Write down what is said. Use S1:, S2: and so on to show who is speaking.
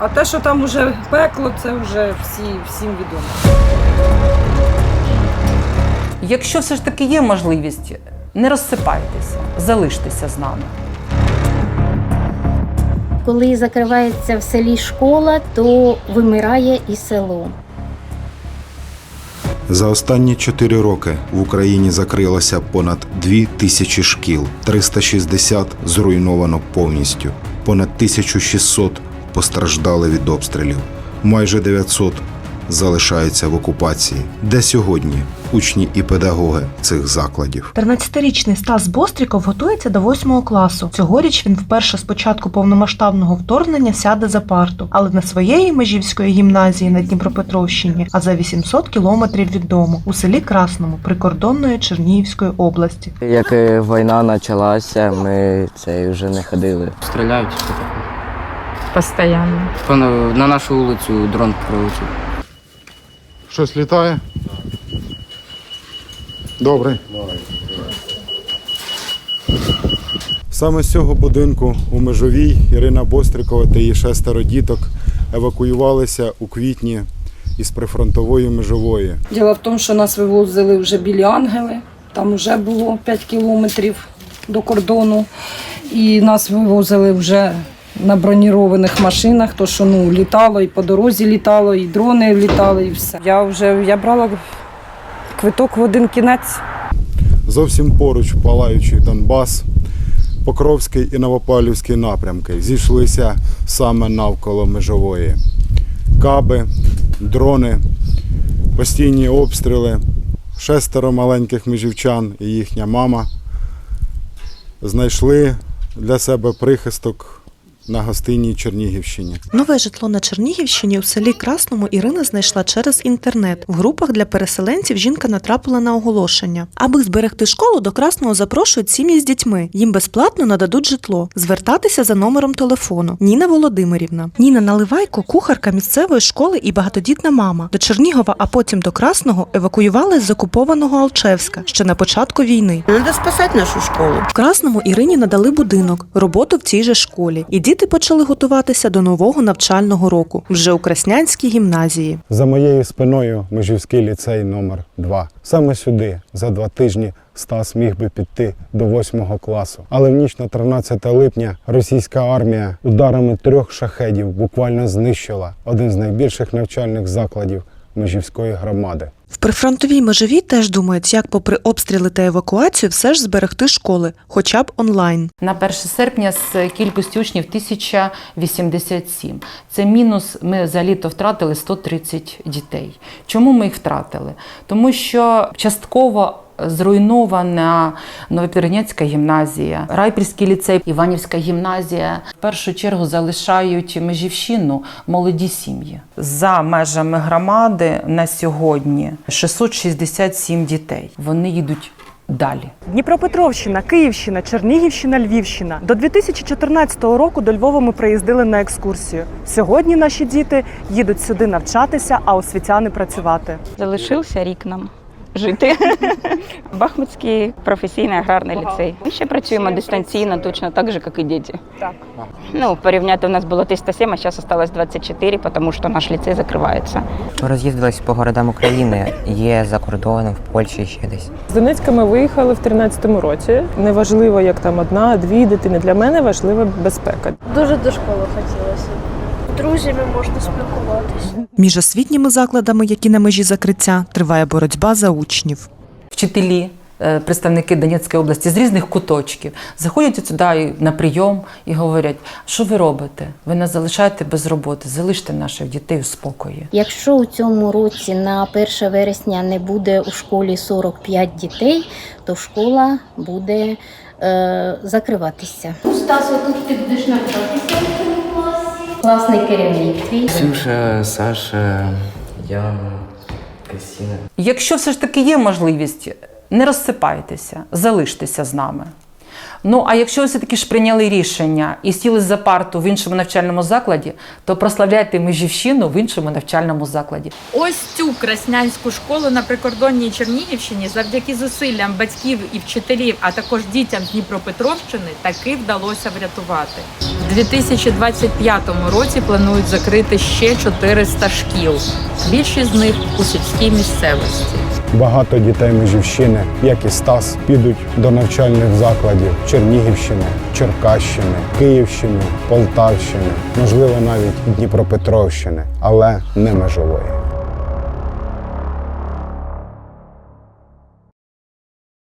S1: А те, що там вже пекло, це вже всі, всім відомо.
S2: Якщо все ж таки є можливість, не розсипайтеся, залиштеся з нами.
S3: Коли закривається в селі школа, то вимирає і село.
S4: За останні чотири роки в Україні закрилося понад дві тисячі шкіл, 360 зруйновано повністю, понад 1600 постраждали від обстрілів, майже 900 залишаються в окупації. Де сьогодні учні і педагоги цих закладів?
S5: 13-річний Стас Бостріков готується до 8 класу. Цьогоріч він вперше з початку повномасштабного вторгнення сяде за парту, але не своєї межівської гімназії на Дніпропетровщині, а за 800 кілометрів від дому у селі Красному прикордонної Чернігівської області.
S6: Як е, війна почалася, ми це вже не ходили.
S7: Стріляють
S8: Постоянно.
S7: На нашу вулицю дрон прилетів.
S9: Щось літає? Добре. Саме з цього будинку у Межовій Ірина Бострикова та її шестеро діток евакуювалися у квітні із прифронтової межової.
S1: Діло в тому, що нас вивозили вже біля Ангели, там вже було 5 кілометрів до кордону. І нас вивозили вже на бронірованих машинах, то що ну, літало і по дорозі літало, і дрони літали, і все. Я вже я брала квиток в один кінець.
S9: Зовсім поруч палаючий Донбас, Покровський і Новопавлівський напрямки зійшлися саме навколо межової. Каби, дрони, постійні обстріли, шестеро маленьких межівчан і їхня мама знайшли для себе прихисток на гостинній Чернігівщині.
S5: Нове житло на Чернігівщині у селі Красному Ірина знайшла через інтернет. В групах для переселенців жінка натрапила на оголошення. Аби зберегти школу, до Красного запрошують сім'ї з дітьми. Їм безплатно нададуть житло. Звертатися за номером телефону. Ніна Володимирівна. Ніна Наливайко, кухарка місцевої школи і багатодітна мама. До Чернігова, а потім до Красного евакуювали з окупованого Алчевська ще на початку війни.
S10: Надо спасать нашу школу.
S5: В Красному Ірині надали будинок, роботу в цій же школі, і діти почали готуватися до нового навчального року вже у Краснянській гімназії.
S9: За моєю спиною Межівський ліцей номер 2 Саме сюди за два тижні Стас міг би піти до восьмого класу. Але в ніч на 13 липня російська армія ударами трьох шахедів буквально знищила один з найбільших навчальних закладів Межівської громади.
S5: В прифронтовій межовій теж думають, як попри обстріли та евакуацію все ж зберегти школи, хоча б онлайн.
S2: На 1 серпня з кількості учнів 1087. Це мінус. Ми за літо втратили 130 дітей. Чому ми їх втратили? Тому що частково. Зруйнована Новопірнецька гімназія, Райпільський ліцей, Іванівська гімназія. В першу чергу залишають межівщину молоді сім'ї. За межами громади на сьогодні 667 дітей. Вони їдуть далі.
S5: Дніпропетровщина, Київщина, Чернігівщина, Львівщина. До 2014 року до Львова ми приїздили на екскурсію. Сьогодні наші діти їдуть сюди навчатися, а освітяни працювати.
S8: Залишився рік нам жити. Бахмутський професійний аграрний ліцей. Ми ще працюємо дистанційно, точно так же, як і діти.
S5: Так.
S8: Ну, порівняти у нас було 307, а зараз осталось 24, тому що наш ліцей закривається.
S6: Роз'їздились по городам України, є за кордоном, в Польщі ще десь.
S11: З Донецька ми виїхали в 13-му році. Неважливо, як там одна, дві дитини. Для мене важлива безпека.
S3: Дуже до школи хотілося. Друзями можна спілкуватися.
S5: Між освітніми закладами, які на межі закриття, триває боротьба за учнів.
S2: вчителі, е, представники Донецької області з різних куточків заходять сюди на прийом і говорять, що ви робите? Ви нас залишаєте без роботи, залиште наших дітей у спокої.
S3: Якщо у цьому році на 1 вересня не буде у школі 45 дітей, то школа буде е, закриватися. Стас, тут ти будеш навчатися. Класний керівник твій.
S6: Ксюша, Саша, Яна, Кристина.
S2: Якщо все ж таки є можливість, не розсипайтеся, залиштеся з нами. Ну а якщо ви все-таки ж прийняли рішення і сіли за парту в іншому навчальному закладі, то прославляйте Межівщину в іншому навчальному закладі.
S10: Ось цю краснянську школу на прикордонній Чернігівщині завдяки зусиллям батьків і вчителів, а також дітям з Дніпропетровщини, таки вдалося врятувати. У 2025 році планують закрити ще 400 шкіл. Більшість з них у сільській місцевості.
S9: Багато дітей Межівщини, як і Стас, підуть до навчальних закладів Чернігівщини, Черкащини, Київщини, Полтавщини, можливо, навіть Дніпропетровщини, але не межової.